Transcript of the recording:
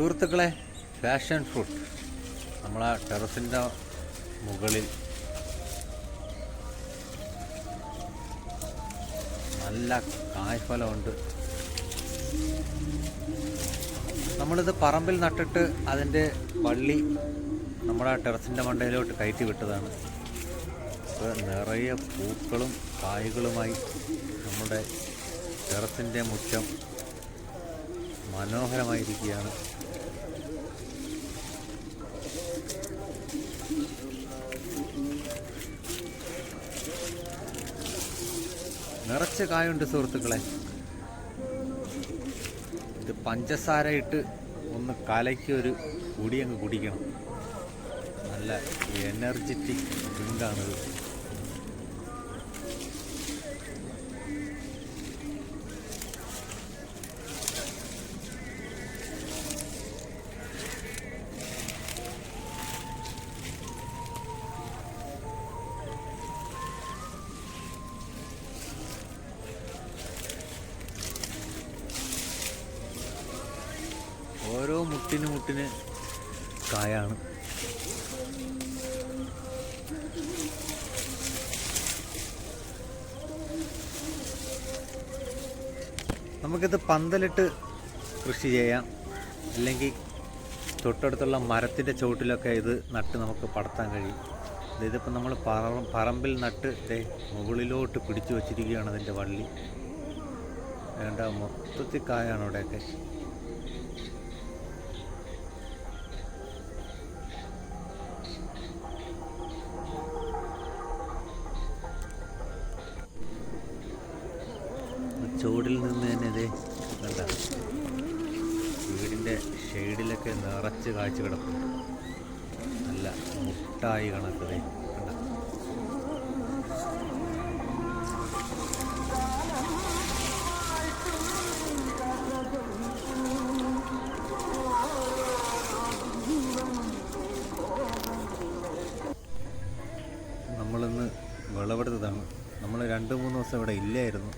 സുഹൃത്തുക്കളെ fashion fruit. നമ്മളെ ടെറസിന്റെ മുകളിൽ നല്ല കായ്ഫലമുണ്ട്. നമ്മളിത് പറമ്പിൽ നട്ടിട്ട് അതിന്റെ വള്ളി നമ്മുടെ ടെറസിന്റെ മണ്ടയിലോട്ട് കയറ്റി വിട്ടതാണ്. ഇപ്പോൾ നിറയെ പൂക്കളും കായ്കളുമായി നമ്മുടെ ടെറസിന്റെ മുറ്റം മനോഹരമായിരിക്കുകയാണ്. നിറച്ച് കായുണ്ട് സുഹൃത്തുക്കളെ. ഇത് പഞ്ചസാര ഇട്ട് ഒന്ന് കലയ്ക്ക് ഒരു കുടി അങ്ങ് കുടിക്കണം. നല്ല എനർജറ്റിക് ഡ്രിങ്കാണിത് ഓരോ മുട്ടിന് മുട്ടിന് കായാണ്. നമുക്കിത് പന്തലിട്ട് കൃഷി ചെയ്യാം. അല്ലെങ്കിൽ തൊട്ടടുത്തുള്ള മരത്തിന്റെ ചുവട്ടിലൊക്കെ ഇത് നട്ട് നമുക്ക് പടർത്താൻ കഴിയും. ഇതിപ്പോൾ നമ്മൾ പറമ്പിൽ നട്ട് ദേ മുകളിലോട്ട് പിടിച്ചു വച്ചിരിക്കുകയാണ് അതിന്റെ വള്ളി. വേണ്ട മൊത്തത്തിൽ കായാണ് അവിടെയൊക്കെ. ചൂടിൽ നിന്ന് തന്നെ ഇത് കണ്ട. വീടിന്റെ ഷെയ്ഡിലൊക്കെ നിറച്ച് കാഴ്ച കിടപ്പുണ്ട്. നല്ല മുട്ടായി കണക്കത് നമ്മളിന്ന് വിളവെടുത്തതാണ്. നമ്മൾ രണ്ട് മൂന്ന് ദിവസം ഇവിടെ ഇല്ലായിരുന്നു.